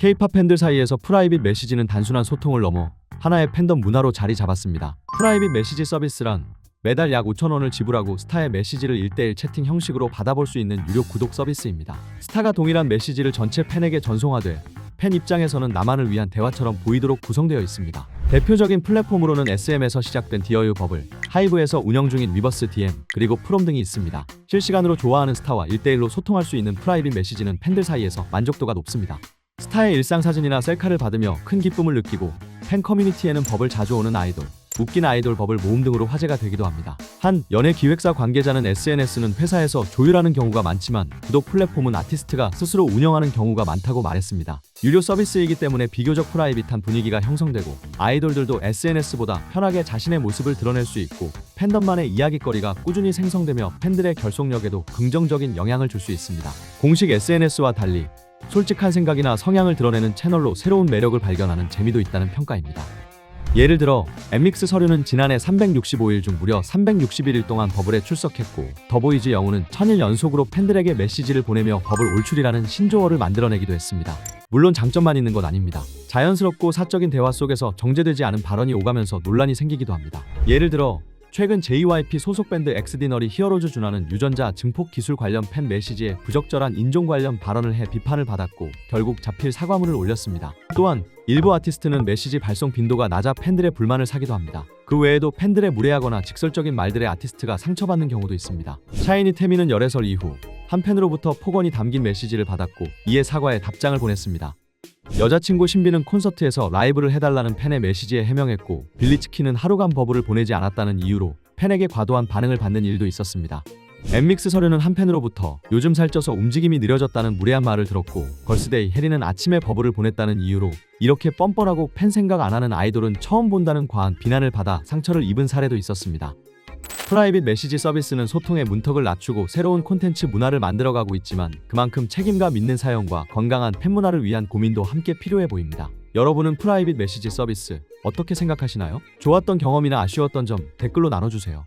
K-팝 팬들 사이에서 프라이빗 메시지는 단순한 소통을 넘어 하나의 팬덤 문화로 자리 잡았습니다. 프라이빗 메시지 서비스란 매달 약 5,000원을 지불하고 스타의 메시지를 1대1 채팅 형식으로 받아볼 수 있는 유료 구독 서비스입니다. 스타가 동일한 메시지를 전체 팬에게 전송하되 팬 입장에서는 나만을 위한 대화처럼 보이도록 구성되어 있습니다. 대표적인 플랫폼으로는 SM에서 시작된 디어유 버블, 하이브에서 운영 중인 위버스 DM, 그리고 프롬 등이 있습니다. 실시간으로 좋아하는 스타와 1대1로 소통할 수 있는 프라이빗 메시지는 팬들 사이에서 만족도가 높습니다. 스타의 일상 사진이나 셀카를 받으며 큰 기쁨을 느끼고 팬 커뮤니티에는 버블 자주 오는 아이돌, 웃긴 아이돌 버블 모음 등으로 화제가 되기도 합니다. 한 연예 기획사 관계자는 SNS는 회사에서 조율하는 경우가 많지만 구독 플랫폼은 아티스트가 스스로 운영하는 경우가 많다고 말했습니다. 유료 서비스이기 때문에 비교적 프라이빗한 분위기가 형성되고 아이돌들도 SNS보다 편하게 자신의 모습을 드러낼 수 있고 팬덤만의 이야기거리가 꾸준히 생성되며 팬들의 결속력에도 긍정적인 영향을 줄 수 있습니다. 공식 SNS와 달리 솔직한 생각이나 성향을 드러내는 채널로 새로운 매력을 발견하는 재미도 있다는 평가입니다. 예를 들어 엠믹스 서류는 지난해 365일 중 무려 361일 동안 버블에 출석했고 더보이즈 영우는 천일 연속으로 팬들에게 메시지를 보내며 버블 올출이라는 신조어를 만들어내기도 했습니다. 물론 장점만 있는 건 아닙니다. 자연스럽고 사적인 대화 속에서 정제되지 않은 발언이 오가면서 논란이 생기기도 합니다. 예를 들어 최근 JYP 소속 밴드 엑스디너리 히어로즈 준하는 유전자 증폭 기술 관련 팬 메시지에 부적절한 인종 관련 발언을 해 비판을 받았고 결국 자필 사과문을 올렸습니다. 또한 일부 아티스트는 메시지 발송 빈도가 낮아 팬들의 불만을 사기도 합니다. 그 외에도 팬들의 무례하거나 직설적인 말들에 아티스트가 상처받는 경우도 있습니다. 샤이니 태미는 열애설 이후 한 팬으로부터 폭언이 담긴 메시지를 받았고 이에 사과에 답장을 보냈습니다. 여자친구 신비는 콘서트에서 라이브를 해달라는 팬의 메시지에 해명했고 빌리츠키는 하루간 버블을 보내지 않았다는 이유로 팬에게 과도한 반응을 받는 일도 있었습니다. 엠믹스 서류는 한 팬으로부터 요즘 살쪄서 움직임이 느려졌다는 무례한 말을 들었고 걸스데이 해리는 아침에 버블을 보냈다는 이유로 이렇게 뻔뻔하고 팬 생각 안 하는 아이돌은 처음 본다는 과한 비난을 받아 상처를 입은 사례도 있었습니다. 프라이빗 메시지 서비스는 소통의 문턱을 낮추고 새로운 콘텐츠 문화를 만들어가고 있지만 그만큼 책임감 있는 사용과 건강한 팬 문화를 위한 고민도 함께 필요해 보입니다. 여러분은 프라이빗 메시지 서비스 어떻게 생각하시나요? 좋았던 경험이나 아쉬웠던 점 댓글로 나눠주세요.